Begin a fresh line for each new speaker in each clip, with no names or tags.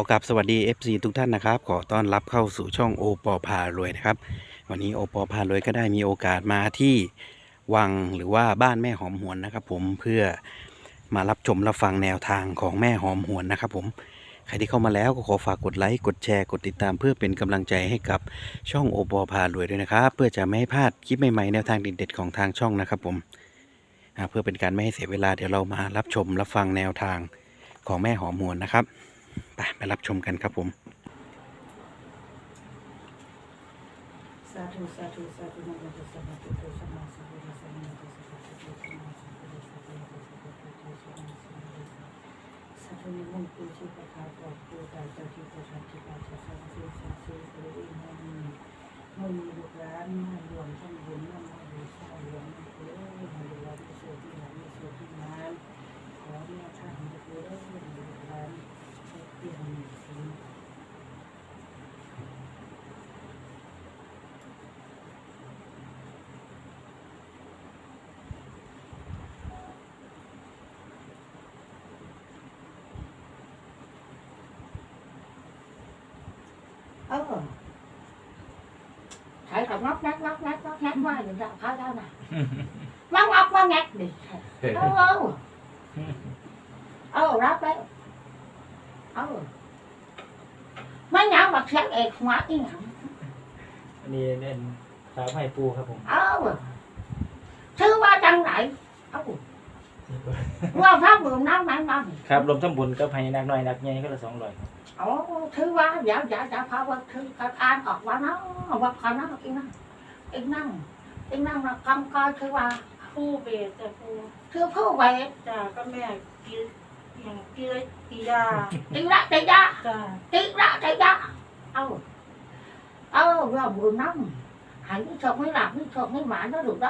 อกราบสวัสดี FC ทุกท่านนะครับ ขอต้อนรับเข้าสู่ช่องโอปอพารวยนะครับ วันนี้โอปอพารวยก็ได้มีโอกาสมาที่วังหรือว่าบ้านแม่หอมหวนนะครับ ผมเพื่อมารับชมรับฟังแนวทางของแม่หอมหวนนะครับ ผมใครที่เข้ามาแล้วก็ขอฝากกดไลค์กดแชร์กดติดตามเพื่อเป็นกำลังใจให้กับช่องโอปอพารวยด้วยนะครับ เพื่อจะไม่ให้พลาดคลิปใหม่ๆแนวทางเด็ดๆของทางช่องนะครับ ผมเพื่อเป็นการไม่ให้เสียเวลาเดี๋ยวเรามารับชมรับฟังแนวทางของแม่หอมหวนนะครับ ไปไปรับชมกันครับผม
สาธุสาธุสาธุนะโมตัสสะภะคะวะโตสัมมาสัมพุทธัสสะนะโมตัสสะภะคะวะโตสัมมาสัมพุทธัสสะนะโมตัสสะภะคะวะโตสัมมาสัมพุทธัสสะสาธุนิมนต์ปูชีพะคาปลอดปูตายเจ้าที่ประทับที่ราชสังสีสังสีบริเวณนั้นมีมันมีลูกหลานมารวมทั้งบุญน้ำมาบูชาหลวงเอ้ยให้ลูกหลานมีโชคที่หลานมีโชคที่นานขอแม่ท่านให้ลูกหลานให้ลูกหลาน ให้เปี่ยมสินเออใช้กับงอกแงกงอกแงก งอกแงกว่าอยู่แล้วเขาแล้วนะงอกงอกงอกแงกดิเออเออรับไปเออไม่หยังบักเสียงเอกหัวอีหยัง
อันนี้เน้นสาวไผ่ปูครับผม
เออชื่อว่าจังไหนเออว่าพระบุญน้ำมันมัน
ครับรวมทั้งบุญกับไผ่นักน้อยนักใหญ่ก็ละสองร้อยครับ
โอ้ชื่อว่าเดี๋ยวเดี๋ยวจะพาว่าชื่อการอ่านออกว่าเนาะว่าเขาเนาะอีนั่งอีนั่งอีนั่งนะกำกอยคือว่า
ผู้เบสแต่ผู้
คือผู้ไว้
จ่าก็แม่กีอ ย่างกีเลยกีดา
ติระติยะ
จ้า
ติระติยะเอาเอาว่าบุญน้ำใหายไม่ชอบไม่หลับไม่ชอบไม่หมาแล้วดู đó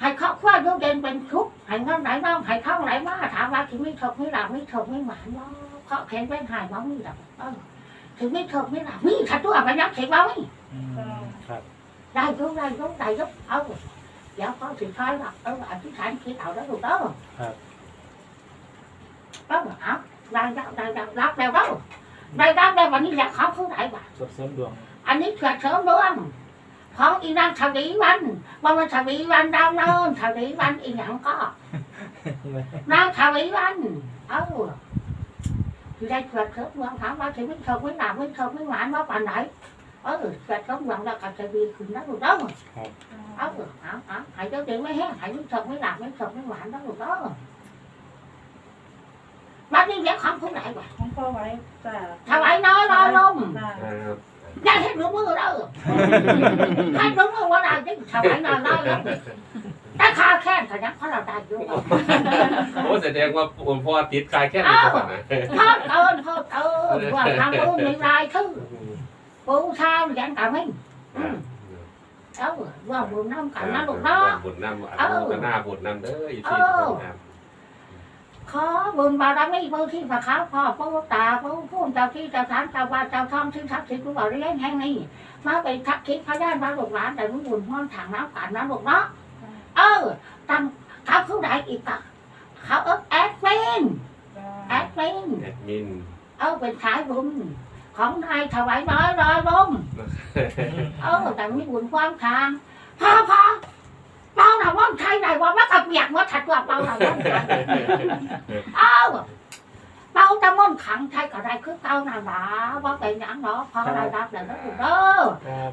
ให้ครอบครัวอยู่เย็นเป็นทุกข์ให้เงินไหลน้องให้ท่องไหลมาถามว่าถึงไม่ชอบไม่หลับไม่ชอบไม่หมาเนาะเพราะแข็งเป็นหายบ้างมีหลับเออถึงไม่ชอบไม่หลับมีขัดตัวไปยักเสียบ้าง
อืมครับ
ได้ยุได้ยุได้ยุเอาเดี๋ยวเขาถือท้ายหลับเอออธิษฐานคิดเอาแล้ว ดูđó
ครับ
đó mà áo đây đây đây đây lắp đeo đó đây lắp đeo mà như là khó không đại bà
สดเสริมดวง
anh ấy chuyện sớm đúng không không y đang thằng đi bánh mà mình thằng đi bánh đau nơn thằng đi bánh y nhận có nó thằng đi bánh ơ thì đây chuyện sớm quan thảo ba thì biết sớm biết làm biết sớm biết mãi nó bàn đấy ơ chuyện sớm quan ra cả cái gì cũng đó rồi đó ơ áo áo hãy cho tiền mới hết hãy biết sớm biết làm biết sớm biết mãi đó rồi đó bác đi vẽ không không đại bà
ของ พ่อไว้จ้า
thằng ấy nói lo luôn
จ้า
ครับ
ra hết đúng mưa đó hết đúng mưa qua đây chứ thằng ấy nói nói lắm ta kha khen thằng nhắc có là đại đúng không
โอ้แสดงว่าผมพ่อติดกายแค่นี้ก่อนนะ
thôi ơn thôi ơn và thằng ơn đi lại thứ bố sao dặn cả mình Ừ. đó và buồn năm cả năm lúc
ร่ว
đó
มบุญนำอนุโมทนาบุญนำเด้ออยู่ที่
เออ
ตรงนั้น
khó buồn vào đám ấy bố thi và khá phò bố tà bố phun chào thi chào tháng chào ba chào thong xin thắc thì cũng bảo đi lên hang này má bị thắc khí phá gian ba lục lá để muốn buồn hoang thẳng não cả nó lục đó ơ tăng khảo cứu đại อีกอะเขาเอิบแอดมิน
จ้า
แอดมิน
แอดมิน
เออเป็นสายบุญของนายถวายน้อยรอยลมเออแต่มีบุญความทางพอพอ เป้าหนาว่อนใครไหนว่าว่ากับเบียกว่าถัดว่าเป้าหนาว่อนใครเอ้าเป้าตะม่อนขังใช่ก็ได้คือเป้าหนาหนาว่าเป็นอย่างเนาะพอได้รับแล้วก็ถูกเด้อ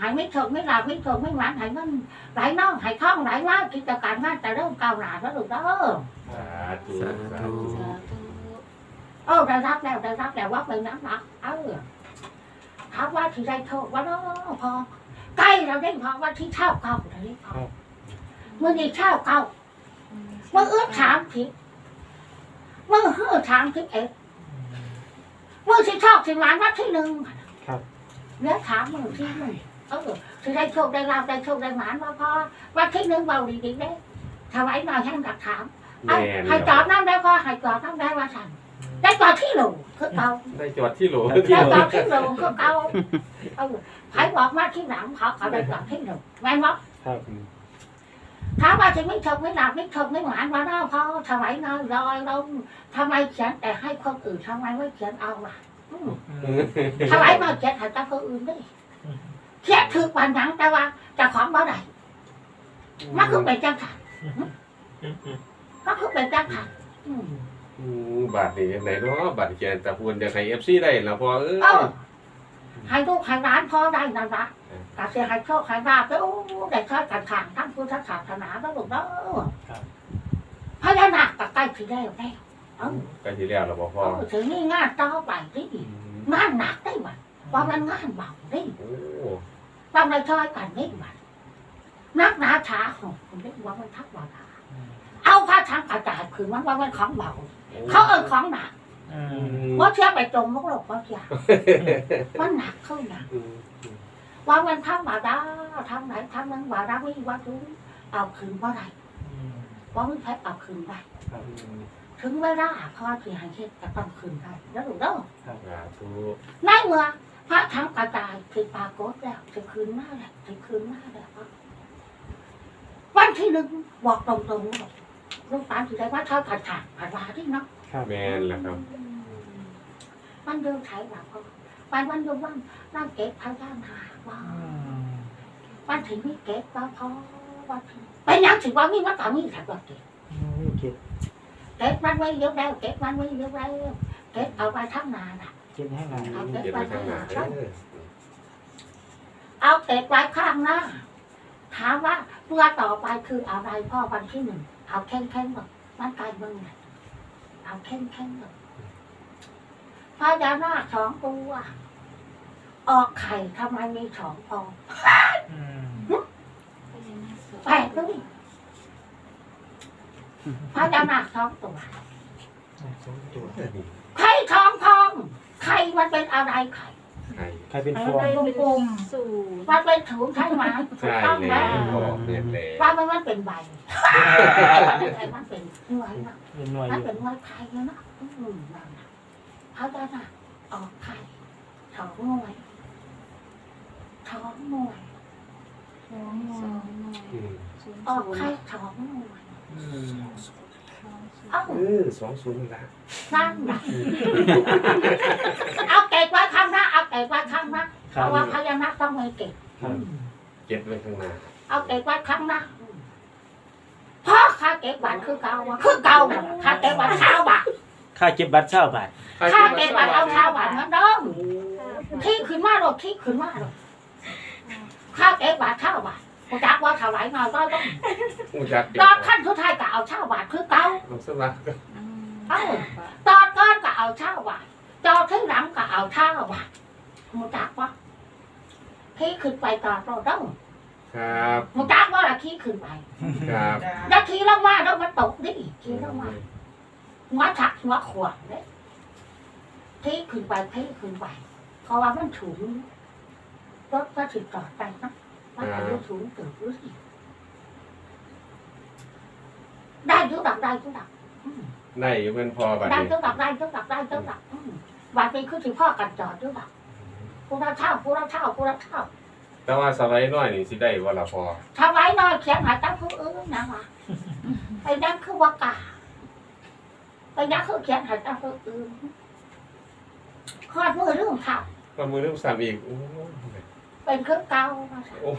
หายไม่ถึงไม่ลับไม่ถึงไม่หวานหายมันไหลน้องหายท้องไหลมากกิจการงานแต่เริ่มก้าวหน้าแล้วถูกเด้อ
สาธุ
สาธุ
เออได้รับแล้วได้รับแล้วว่าเป็นน้ำหนักเออถามว่าที่ได้โทษว่าเนาะพอใกล้เราได้พอว่าที่เช่าเก่าเราได้พอ มื่อนี้เช่าเก่าเมื่อเอื้อถามผิดเมื่อเฮือถามผิดเองเมื่อที่ชอบที่หวานว่าที่หนึ่ง
ครับ
แล้วถามมึงที่หนึ่งเออที่ได้โชคได้ลาบได้โชคได้หวานว่าพอว่าที่หนึ่งเบาดีๆได้ถวายหน่อยให้กับถาม
แม่น
ให้จอดน้ำได้พอให้จอดน้ำได้ว่าสั่นได้จอดที่หลูคือเก่า
ได้จอดที่โหล
ได้จอดที่หลูคือเก่าเออใครบอกมาที่หลังเขาเขาได้จอดที่หลูแม่นบอก
ครับ
ถามว่าจะไม่ชมไม่หลับไม่ชมไม่หวานมาแล้วพอทำไมนอนลอยลงทำไมเขียนแต่ให้คนอื่นทำไมไม่เขียนเอาล่ะอืมทำไมมาเขียนให้กับคนอื่นด้วยเขียนถือปันหยังแต่ว่าเจะของบ่ได้มันคือเป็นจังค่ะก็คือเป็นจังค่ะอืม
อืมบาทนี่ยังไงเนาะบาทเขียนแต่พูนอยากให้เอฟซีได้แล้วพอเออ
เออให้ลูกให้ร้านพ่อได้นั่นละ กาเสียให้โชคให้ลาบแล้วได้ช่วยกันทางทั้งพุทธศาสนาแล้วลูกเด้อพญานาคกับใกล้ที่แล้วแล้วเออ
ใกล้ที่แล้วเราบอกพอ
เออถึงนี่งานต่อไปที่
อืม
งานหนักได้ไหมว่ามันงานเบาได้
โอ้
ต้องได้ช่วยกันได้ไหมนักหนาช้าของผมได้ว่ามันทักว่าเอาผ้าทางกระจายคืนมันว่ามันของเบาเขาเออของหนัก
อืม
เพราะเชื่อไปจมมกโลกเพราะเชื่อมันหนักเข้าหนัก
อืม
ว่ามันทำมาได้ทำไหนทำนั้นว่าได้ไม่ว่าทุกเอาคืนเพราะไร
อืม
ว่าไม่ใช่เอาคืนได้
ครับ
ถึงเวลาพ่อที่ให้เช็ดจะต้องคืนได้แล้วถูกต้อง
สาธุ
ในเมื่อพระทำกระจายคือปรากฏแล้วจะคืนมาแล้วจะคืนมาแล้ววันที่หนึ่งบอกตรงๆว่าลูกตาลถือได้ว่าเท่ากันถางผ่านมาที่เนาะ
ครับ
แมนแหละครับ
มันเดินไถหลังก็ วันวันดูวันนั่งเก็บพยานหาว่าวันถึงไม่เก็บว่าพอวันถึงเป็นยังถือว่ามีมันก็มีถัดว่าเก็บ
เก็บ
เก็บมันไว้เยอะแล้วเก็บมันไว้เยอะแล้วเก็บเอาไปทั้งนาน่ะ
เก็บให้น่อย
เอาเก็บไว้
ไว้ข้า
ทั้
งนา
น
เอา
เก็บไว้ข้างหน้าถามว่าตัวต่อไปคืออะไรพ่อวันที่หนึ่งเอาแข็งแข็งๆหรอกมันกายมืองไหนเอาแข็งแข็งๆหรอก พญานาคสองตัว ออกไข่ทำไมมีสองฟอง
อืม
แปลกด้วยพญานาคสองตัว
สองตัว
ไข่ทองทอง ไข่มันเป็นอะไรไข่
ใช่
ใครเป็นฟอง
กลม
สูง
ๆมันเป็นถุงใช่ไหม
ใช่
ต้องไหม
แล้วพอเนี่ยแหละ
ว่ามันมันเป็นใบไข่มันเป็นหน่วยนะ
เป็นหน่วยอ
มัน
ยู่
เป็นหน่วยไข่นะอืมนั่นน่ะ เขาจะน่ะออกไข่สองหน่วยสองหน่วย
สองหน่วย
อืม
ออกไข่สองหน่วย
อืม
เอ้า
เออสองศูนย์ละ
นั่นน่ะเอาเก็บไว้ข้างหน้าเอาเก็บไว้ข้างหน้า
ค
เพ
รับ
ราะว่าพญานาคต้องมีเก็บ
ครับ
เก็บไว้ข้างหน้า
เอาเก็บไว้ข้างหน้าเพราะค่าเก็บบัตรคือเก่าอะคือเก่าน่ะค่าเก็บบัตรเช้าบาท
ค่าเก็บบัตรเช่าบาท
ค่าเก็บบัตรเอาเช้าบาทเหมือนเดิมที่ขึ้นมาหรอกที่ขึ้นมาหรอกค่าเก็บบัตรเช้าบาทกูจักว่าถวายมาก็ต้อง
อู้จักเก็บ
ตอนขั้นสุดท้ายก็เอาเช้าบาทคือเก่า
ลงสมัคร
เอ้าตอนก้อนก็เอาเช้าบาทตอนที่หลังก็เอาเช้าบาทกูจักว่าที่ขึ้นไปตอนเราต้อง
ครับ
กูจักว่าละที่ขึ้นไป
ครับ
แล้วขี่ลงมาแล้วมันตกได้อีกขี่ลงมา หัวถักหัวขวดเลยเทขึ้นไปเทขึ้นไปเพราะว่ามันสูงรถก็ถึงจอดไปนะมันอายุสูงเกินรู้สิได้ยุดักได้ยุดักอืม
ได้อยู่เป็นพอบัด
ได้
นี้
ยุดักได้ยุดักได้ยุดักอืมวันนี้คือถือพ่อกันจอดยุดักกูรับเช่ากูรับเช่ากูรับเช่า
แต่ว่าสไลด์น้อยนี่สิได้ว่าละพอ
ทำไว้น้อยเขียนหาตั้งผู้อื่นนะวะไอ้นั่นคือว่ากา ไอ้นั่นคือเขียนหาตั้งผู้อื่นขอดมือเรื่องข่าว
ก็มือเริ่มสั่นอีกโอ้
เป็นเครื่องเก่ามาซะ
โอ้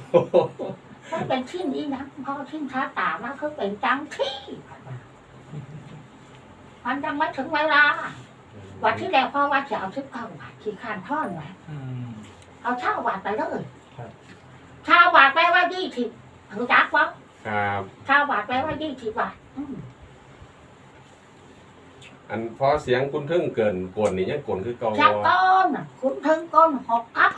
มันเป็นชิ้นนี้นะเพราะชิ้นช้าตามันคือเป็นจังที่มันยังไม่ถึงเวลาวันที่แล้วพ่อว่าจะเอาชิบเก้าบาทขี่คานท่อนไว้
อืม
เอาเช่าบาทไปเลย
ครับ
เช่าบาทแปลว่ายี่สิบรู้จักวะ
ครับ
เช่าบาทแปลว่ายี่สิบบาทอืม
อันพอเสียงคุณทึ่งเกินกวนนี่ยังกวนคือเก่า
ชักก้อนน่ะคุณเพิ่งก้อนหกกับ